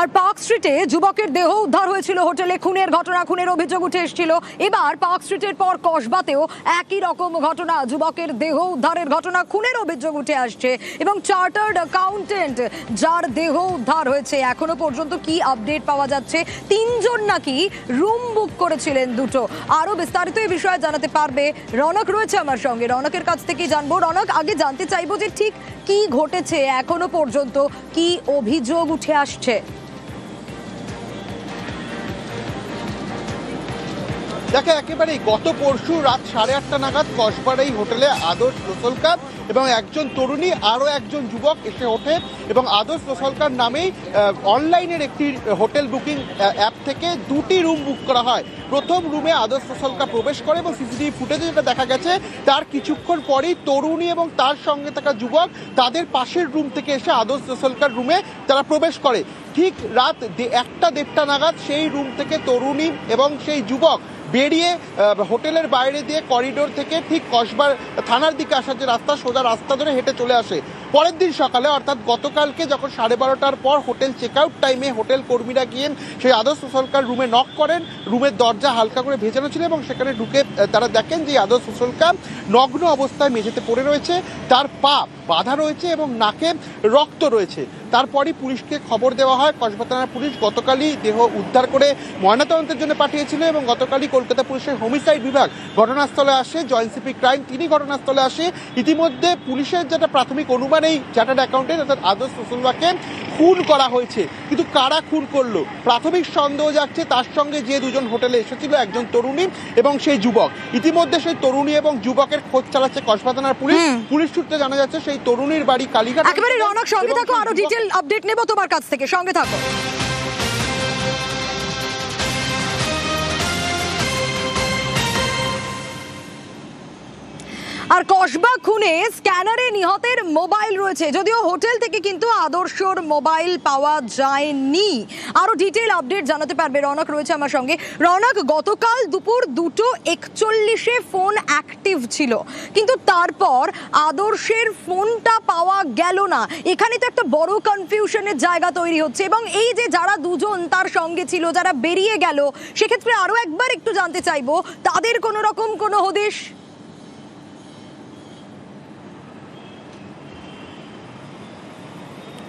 আর park স্ট্রিটে যুবকের দেহ উদ্ধার হয়েছিল হোটেলে। খুনের ঘটনা, খুনের অভিযোগ উঠে এসেছিল। এবার পার্ক স্ট্রিটের পর কসবাতেও একই রকম ঘটনা, যুবকের দেহ উদ্ধারের ঘটনা, খুনের অভিযোগ উঠে আসছে এবং চার্টার্ড অ্যাকাউন্টেন্ট যার দেহ উদ্ধার হয়েছে, এখনও পর্যন্ত কি আপডেট পাওয়া যাচ্ছে? তিনজন নাকি রুম বুক করেছিলেন দুটো। আরও বিস্তারিত এই বিষয়ে জানাতে পারবে রনক রয়েছে আমার সঙ্গে। রনকের কাছ থেকে জানব। রনক, আগে জানতে চাইব যে ঠিক কি ঘটেছে, এখনও পর্যন্ত কি অভিযোগ উঠে আসছে? দেখে একেবারেই গত পরশু রাত সাড়ে আটটা নাগাদ কসবার এই হোটেলে আদর্শ রসলকার এবং একজন তরুণী, আরও একজন যুবক এসে ওঠে এবং আদর্শ রসলকার নামেই অনলাইনের একটি হোটেল বুকিং অ্যাপ থেকে দুটি রুম বুক করা হয়। প্রথম রুমে আদর্শ রসলকার প্রবেশ করে এবং সিসিটিভি ফুটেজে যেটা দেখা গেছে, তার কিছুক্ষণ পরেই তরুণী এবং তার সঙ্গে থাকা যুবক তাদের পাশের রুম থেকে এসে আদর্শ রসলকার রুমে তারা প্রবেশ করে। ঠিক রাত একটা দেড়টা নাগাদ সেই রুম থেকে তরুণী এবং সেই যুবক বেরিয়ে হোটেলের বাইরে দিয়ে করিডোর থেকে ঠিক কসবার থানার দিকে আসার যে রাস্তা, সোজা রাস্তা ধরে হেঁটে চলে আসে। পরের দিন সকালে, অর্থাৎ গতকালকে যখন সাড়ে বারোটার পর হোটেল চেক আউট টাইমে হোটেল কর্মীরা গিয়ে সেই আদর্শ সরকার রুমে নক করেন, রুমের দরজা হালকা করে ভেজানো ছিল এবং সেখানে ঢুকে তারা দেখেন যে আদর্শ সরকার নগ্ন অবস্থায় মেঝেতে পড়ে রয়েছে। তার পা বাধা রয়েছে এবং নাকে রক্ত রয়েছে। তারপরই পুলিশকে খবর দেওয়া হয়। কসবা থানার পুলিশ গতকালই দেহ উদ্ধার করে ময়নাতদন্তের জন্য পাঠিয়েছিল এবং গতকালই কলকাতা পুলিশের হোমিসাইড বিভাগ ঘটনাস্থলে আসে জয়েন্ট সিপি ক্রাইম তিনি ঘটনাস্থলে আসে। ইতিমধ্যে পুলিশের যেটা প্রাথমিক অনুমান এই চার্টার্ড অ্যাকাউন্টেন্ট অর্থাৎ আদর্শ রসুলবাকে খুন করা হয়েছে। কিন্তু কারা খুন করল? প্রাথমিক সন্দেহ যাচ্ছে তার সঙ্গে যে দুজন হোটেলে এসেছিল একজন তরুণী এবং সেই যুবক। ইতিমধ্যে সেই তরুণী এবং যুবকের খোঁজ চালাচ্ছে কসবা থানার পুলিশ। পুলিশ সূত্রে জানা যাচ্ছে সেই তরুণীর বাড়ি কালীঘাট একেবারে রনক সঙ্গে থাকো আরও ডিটেল আপডেট নেব তোমার কাছ থেকে। সঙ্গে থাকো। আর কসবা খুনে স্ক্যানারে নিহতের মোবাইল রয়েছে। যদিও হোটেল থেকে কিন্তু আদর্শর মোবাইল পাওয়া যায়নি। আরও ডিটেল আপডেট জানাতে পারবে রনক রয়েছে আমার সঙ্গে। রনক, গতকাল দুপুর দুটো একচল্লিশে ফোন অ্যাক্টিভ ছিল। কিন্তু তারপর আদর্শের ফোনটা পাওয়া গেল না। এখানে তো একটা বড় কনফিউশনের জায়গা তৈরি হচ্ছে এবং এই যে যারা দুজন তার সঙ্গে ছিল, যারা বেরিয়ে গেল, সেক্ষেত্রে আরও একবার একটু জানতে চাইব, তাদের কোনো রকম কোনো হদিশ?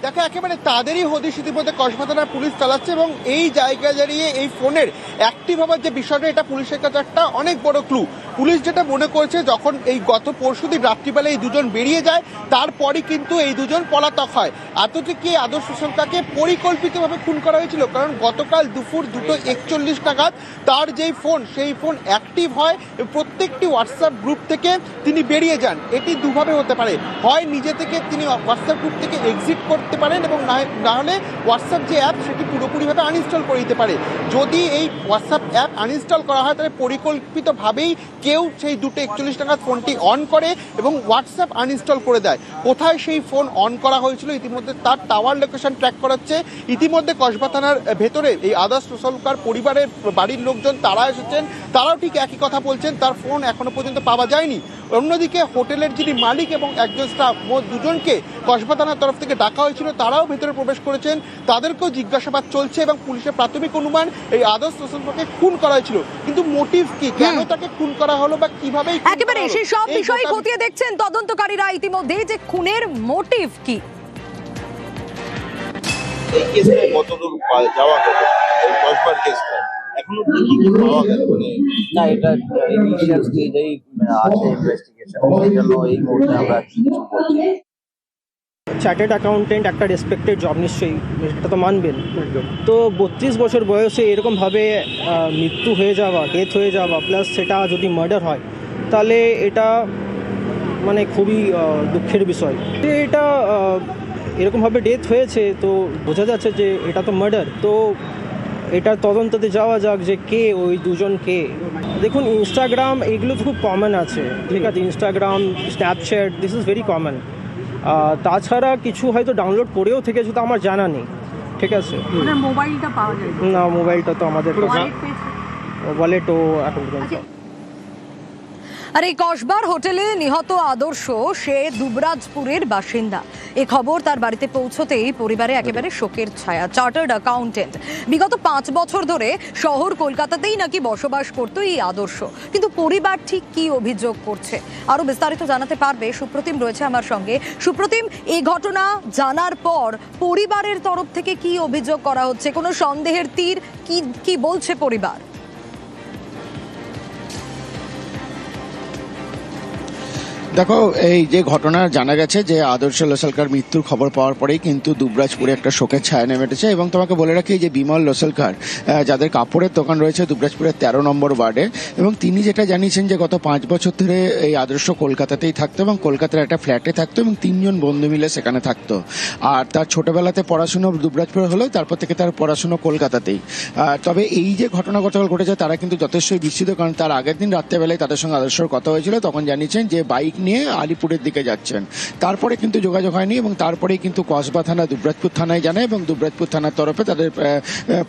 দেখো, একেবারে তাদেরই হদিশ ইতিমধ্যে কসবা থানার পুলিশ চালাচ্ছে এবং এই জায়গায় দাঁড়িয়ে এই ফোনের অ্যাক্টিভ হওয়ার যে বিষয়টা, এটা পুলিশের কাছে একটা অনেক বড় ক্লু পুলিশ যেটা মনে করছে, যখন এই গত পরশুদিন রাত্রিবেলা এই দুজন বেরিয়ে যায়, তারপরই কিন্তু এই দুজন পলাতক হয়। এতটি কি আদর্শ সরকারকে পরিকল্পিতভাবে খুন করা হয়েছিল? কারণ গতকাল দুপুর দুটো একচল্লিশ নাগাদ তার যেই ফোন, সেই ফোন অ্যাক্টিভ হয় প্রত্যেকটি হোয়াটসঅ্যাপ গ্রুপ থেকে তিনি বেরিয়ে যান। এটি দুভাবে হতে পারে। হয় নিজে থেকে তিনি হোয়াটসঅ্যাপ গ্রুপ থেকে এক্সিট করতে পারেন এবং না না হলে হোয়াটসঅ্যাপ যে অ্যাপ সেটি পুরোপুরিভাবে আনইনস্টল করে দিতে পারে। যদি এই হোয়াটসঅ্যাপ অ্যাপ আনইনস্টল করা হয়, তাহলে পরিকল্পিতভাবেই কেউ সেই দুটো একচল্লিশ টাকার ফোনটি অন করে এবং হোয়াটসঅ্যাপ আনইনস্টল করে দেয়। কোথায় সেই ফোন অন করা হয়েছিল, ইতিমধ্যে তার টাওয়ার লোকেশন ট্র্যাক করাচ্ছে। ইতিমধ্যে কসবা থানার ভেতরে এই আদার্স রসলকার পরিবারের বাড়ির লোকজন, তারা এসেছেন। তারাও ঠিক একই কথা বলছেন, তার ফোন এখনও পর্যন্ত পাওয়া যায়নি। অন্যদিকে হোটেলের যিনি মালিক এবং একজন স্টাফ মোট দুজনকে কসবা থানার তরফ থেকে ডাকা হয়েছিল। তারাও ভেতরে প্রবেশ করেছেন। তাদেরকেও জিজ্ঞাসাবাদ চলছে এবং পুলিশের প্রাথমিক অনুমান এই আদর্শ রসলকাকে খুন করা হয়েছিল। কিন্তু মোটিভ কি? কেন তাকে খুন করা হলো বা কীভাবে একেবারে সেই সব বিষয় খতিয়ে দেখছেন তদন্তকারীরা ইতিমধ্যে। যে খুনের মোটিভ কি? এই কেসটা কতদূর যাওয়া গেল এই কসবার কেসটা। এখনও কি কি পাওয়া গেল মানে না এটা ইনিশিয়াল স্টেজেই আছে ইনভেস্টিগেশন সেই জন্য এই মুহূর্তে আমরা কিছু বলছি না। চার্টার্ড অ্যাকাউন্টেন্ট একটা রেসপেক্টেড জব নিশ্চয়ই এটা তো মানবেন। তো বত্রিশ বছর বয়সে এরকমভাবে মৃত্যু হয়ে যাওয়া ডেথ হয়ে যাওয়া প্লাস সেটা যদি মার্ডার হয় তাহলে এটা মানে খুবই দুঃখের বিষয়। যে এটা এরকমভাবে ডেথ হয়েছে তো বোঝা যাচ্ছে যে এটা তো মার্ডার তো এটার তদন্ততে যাওয়া যাক যে কে ওই দুজন কে। দেখুন ইনস্টাগ্রাম এগুলো তো খুব কমন আছে। ঠিক আছে Instagram Snapchat this is very common তাছাড়া কিছু হয়তো ডাউনলোড করেও থেকে যেটা আমার জানা নেই। ঠিক আছে? মোবাইলটা পাওয়া যায়। না মোবাইলটা তো আমাদের ওয়ালেট ও ওয়ালেটও এখন আর এই কসবার হোটেলে নিহত আদর্শ, সে দুবরাজপুরের বাসিন্দা। এ খবর তার বাড়িতে পৌঁছতেই পরিবারে একেবারে শোকের ছায়া, চার্টার্ড অ্যাকাউন্টেন্ট। বিগত পাঁচ বছর ধরে শহর কলকাতাতেই নাকি বসবাস করতো এই আদর্শ। কিন্তু পরিবার ঠিক কি অভিযোগ করছে? আরও বিস্তারিত জানাতে পারবে সুপ্রতিম, রয়েছে আমার সঙ্গে। সুপ্রতিম এই ঘটনা জানার পর পরিবারের তরফ থেকে কি অভিযোগ করা হচ্ছে? কোনো সন্দেহের তীর? কি কি বলছে পরিবার? দেখো, এই যে ঘটনা জানা গেছে যে আদর্শ লোসালকার মৃত্যুর খবর পাওয়ার পরেই কিন্তু দুবরাজপুরে একটা শোকের ছায়া নেমে এসেছে। এবং তোমাকে বলে রাখি যে বিমল লোসালকার যাদের কাপড়ের দোকান রয়েছে দুবরাজপুরের তেরো নম্বর ওয়ার্ডে, এবং তিনি যেটা জানিয়েছেন যে গত পাঁচ বছর ধরে এই আদর্শ কলকাতাতেই থাকতো এবং কলকাতার একটা ফ্ল্যাটে থাকতো এবং তিনজন বন্ধু মিলে সেখানে থাকতো। আর তার ছোটবেলাতে পড়াশুনো দুবরাজপুরে হলেও তারপর থেকে তার পড়াশুনো কলকাতাতেই। তবে এই যে ঘটনা গতকাল ঘটেছে, তারা কিন্তু যথেষ্টই বিস্মিত, কারণ তার আগের দিন রাত্রেবেলায় তাদের সঙ্গে আদর্শর কথা হয়েছিল। তখন জানিয়েছেন যে বাইক নিয়ে আলিপুরের দিকে যাচ্ছেন। তারপরে কিন্তু যোগাযোগ হয়নি এবং তারপরেই কিন্তু কসবা থানা, দুবরাজপুর থানায় জানায় এবং দুবরাজপুর থানার তরফে তাদের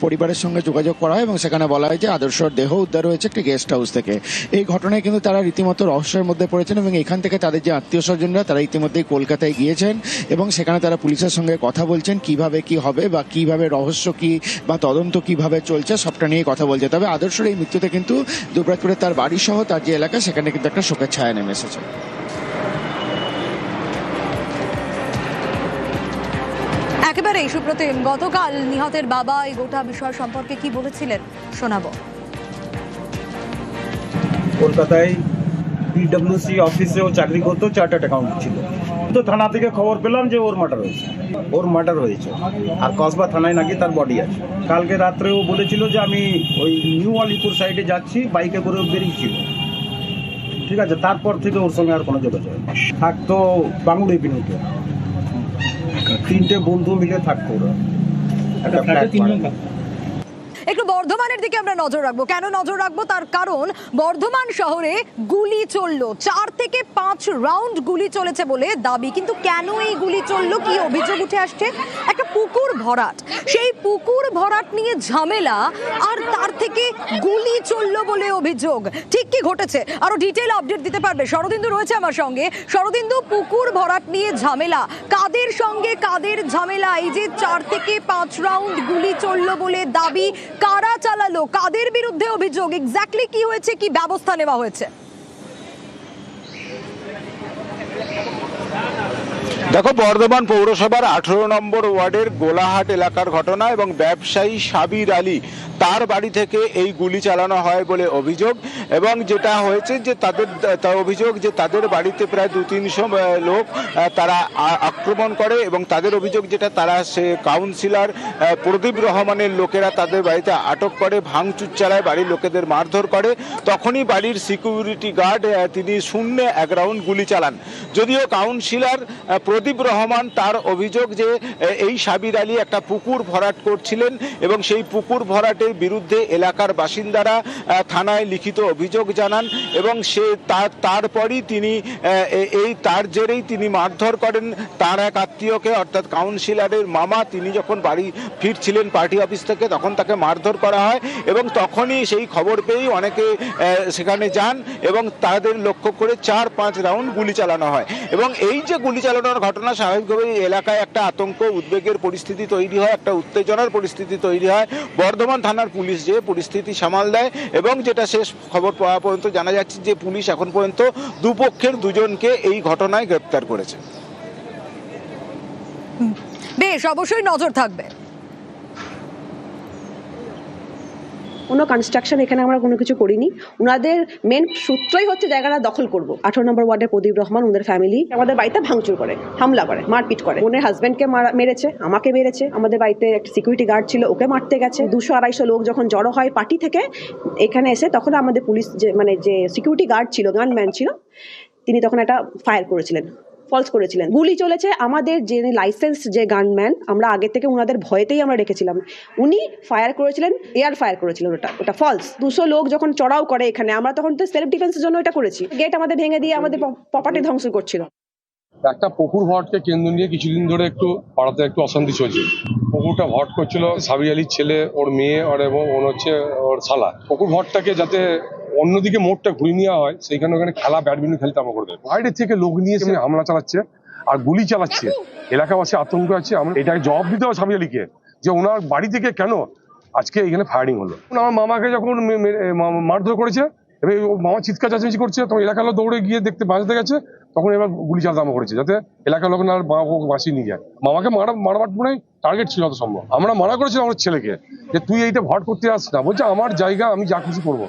পরিবারের সঙ্গে যোগাযোগ করা হয় এবং সেখানে বলা হয় যে আদর্শর দেহ উদ্ধার হয়েছে একটি গেস্ট হাউস থেকে। এই ঘটনায় কিন্তু তারা রীতিমতো রহস্যের মধ্যে পড়েছেন এবং এখান থেকে তাদের যে আত্মীয় স্বজনরা, তারা ইতিমধ্যেই কলকাতায় গিয়েছেন এবং সেখানে তারা পুলিশের সঙ্গে কথা বলছেন, কীভাবে কি হবে বা কীভাবে রহস্য কি বা তদন্ত কীভাবে চলছে, সবটা নিয়ে কথা বলছে। তবে আদর্শের এই মৃত্যুতে কিন্তু দুবরাজপুরে তার বাড়ি সহ তার যে এলাকা, সেখানে কিন্তু একটা শোকের ছায়া নেমে এসেছে। একেবারেই সুপ্রতিম। গতকাল নিহতের বাবা এই গোটা বিষয় সম্পর্কে কি বলেছিলেন শোনাবো। কলকাতায় পিডব্লিউসি অফিসে ও চাকরি করতো চার্টার্ড অ্যাকাউন্ট ছিল। তো থানা থেকে খবর পেলাম যে ওর মার্ডার হয়েছে। ওর মার্ডার হয়েছে। আর কসবা থানায় নাকি তার বডি আছে। কালকে রাত্রে ও বলেছিল যে আমি ওই নিউ আলিপুর সাইডে যাচ্ছি বাইকে করে ও বেরিয়েছিল ঠিক আছে তারপর থেকে ওর সঙ্গে আর কোনো যোগাযোগ। থাকতো বাংলো এভিনিউতে তিনটে বন্ধু মিলে থাকতো ওরা? একটা ফ্ল্যাট ভাড়া। একটু বর্ধমানের দিকে আমরা নজর রাখব। কেন নজর রাখব? তার কারণ বর্ধমান শহরে গুলি চলল। চার থেকে পাঁচ রাউন্ড গুলি চলেছে বলে দাবি। কিন্তু কেন এই গুলি চলল? কি অভিযোগ উঠে আসছে? একটা পুকুর ভরাট। সেই পুকুর ভরাট নিয়ে ঝামেলা আর তার থেকে গুলি চলল বলে অভিযোগ। ঠিক কি ঘটেছে? আরও ডিটেল আপডেট দিতে পারবে। শরদিন্দু রয়েছে আমার সঙ্গে। শরদিন্দু পুকুর ভরাট নিয়ে ঝামেলা। কাদের সঙ্গে কাদের ঝামেলা? এই যে চার থেকে পাঁচ রাউন্ড গুলি চলল বলে দাবি কারা চালালো? কাদের বিরুদ্ধে অভিযোগ? এক্স্যাক্টলি কি হয়েছে? কি ব্যবস্থা নেওয়া হয়েছে? দেখো, বর্ধমান পৌরসভার আঠেরো নম্বর ওয়ার্ডের গোলাহাট এলাকার ঘটনা এবং ব্যবসায়ী সাবির আলী তার বাড়ি থেকে এই গুলি চালানো হয় বলে অভিযোগ এবং যেটা হয়েছে যে তাদের অভিযোগ যে তাদের বাড়িতে প্রায় দু তিনশো লোক তারা আক্রমণ করে এবং তাদের অভিযোগ যেটা তারা, সে কাউন্সিলর প্রদীপ রহমানের লোকেরা তাদের বাড়িতে আটক করে, ভাঙচুর চালায়, বাড়ির লোকেদের মারধর করে। তখনই বাড়ির সিকিউরিটি গার্ড তিনি শূন্যে এক রাউন্ড গুলি চালান। যদিও কাউন্সিলর প্রদীপ রহমান তার অভিযোগ যে এই সাবির আলী একটা পুকুর ভরাট করছিলেন এবং সেই পুকুর ভরাটের বিরুদ্ধে এলাকার বাসিন্দারা থানায় লিখিত অভিযোগ জানান এবং সে তার, তারপরই তিনি এই তার জেরেই তিনি মারধর করেন। তার এক আত্মীয়কে, অর্থাৎ কাউন্সিলরের মামা, তিনি যখন বাড়ি ফিরছিলেন পার্টি অফিস থেকে, তখন তাকে মারধর করা হয় এবং তখনই সেই খবর পেয়েই অনেকে সেখানে যান এবং তাদের লক্ষ্য করে চার, পাঁচ রাউন্ড গুলি চালানো হয়। এবং এই যে গুলি চালানোর ঘটনা স্বাভাবিকভাবেই এলাকায় একটা আতঙ্ক, উদ্বেগের পরিস্থিতি তৈরি হয়, একটা উত্তেজনার পরিস্থিতি তৈরি হয়। বর্ধমান থানার পুলিশ যে পরিস্থিতি সামাল দেয় এবং যেটা শেষ খবর পাওয়া পর্যন্ত জানা যাচ্ছে যে পুলিশ এখন পর্যন্ত দুপক্ষের দুজনকে এই ঘটনায় গ্রেপ্তার করেছে। বেশ, অবশ্যই নজর থাকবে। কোনো কনস্ট্রাকশন এখানে আমরা কোনো কিছু করিনি। ওনাদের মেন সূত্রই হচ্ছে জায়গাটা দখল করব। আঠারো নম্বর ওয়ার্ডের প্রদীপ রহমান ওদের ফ্যামিলি আমাদের বাড়িতে ভাঙচুর করে, হামলা করে, মারপিট করে। ওনের হাজব্যান্ডকে মেরেছে, আমাকে মেরেছে। আমাদের বাড়িতে একটা সিকিউরিটি গার্ড ছিল, ওকে মারতে গেছে। দুশো আড়াইশো লোক যখন জড়ো হয় পার্টি থেকে, এখানে এসে তখন আমাদের পুলিশ যে মানে যে সিকিউরিটি গার্ড ছিল গানম্যান ছিল, তিনি তখন একটা ফায়ার করেছিলেন। ফলস করেছিলেন। গুলি চলেছে আমাদের যে লাইসেন্স যে গানম্যান আমরা আগে থেকে ওনাদের ভয়েতেই আমরা রেখেছিলাম। উনি ফায়ার করেছিলেন এয়ার ফায়ার করেছিলেন ওটা ওটা ফলস দুশো লোক যখন চড়াও করে এখানে, আমরা তখন তো সেলফ ডিফেন্সের জন্য এটা করেছি। গেট আমাদের ভেঙে দিয়ে আমাদের প্রপার্টি ধ্বংস করছিল। একটা পুকুর ভটকে কেন্দ্র নিয়ে কিছুদিন ধরে একটু পাড়াতে একটু অশান্তি চলছে। পুকুরটা ভট করছিল সাবি আলীর ছেলে, ওর মেয়ে, আর এবং ওর হচ্ছে ওর শালা। পুকুর ভটটাকে যাতে অন্যদিকে মোড়টা ঘুরিয়ে নেওয়া হয় সেইখানে ওখানে খেলা ব্যাডমিন্টন খেলতে আমরা করে দেয়। বাইরে থেকে লোক নিয়ে এসে হামলা চালাচ্ছে আর গুলি চালাচ্ছে। এলাকাবাসী আতঙ্ক আছে আমরা এটাকে জবাব দিতে হবে স্বামী আলীকে যে ওনার বাড়ি থেকে কেন আজকে এখানে ফায়ারিং হলো। আমার মামাকে যখন মারধর করেছে এবার ও মামা চিৎকার চাচামেচি করছে তখন এলাকার লোক দৌড়ে গিয়ে দেখতে বাঁচতে গেছে তখন এবার গুলি চালাতে আরম্ভ করেছে যাতে এলাকার লোক না আর মা- বাঁচিয়ে নিয়ে যায়। মামাকে মারা মারাবার পুরাই টার্গেট ছিল যত সম্ভব। আমরা মানা করেছিলাম আমার ছেলেকে যে তুই এইটা ভট করতে আস না। বলছে আমার জায়গা আমি যা খুশি করব।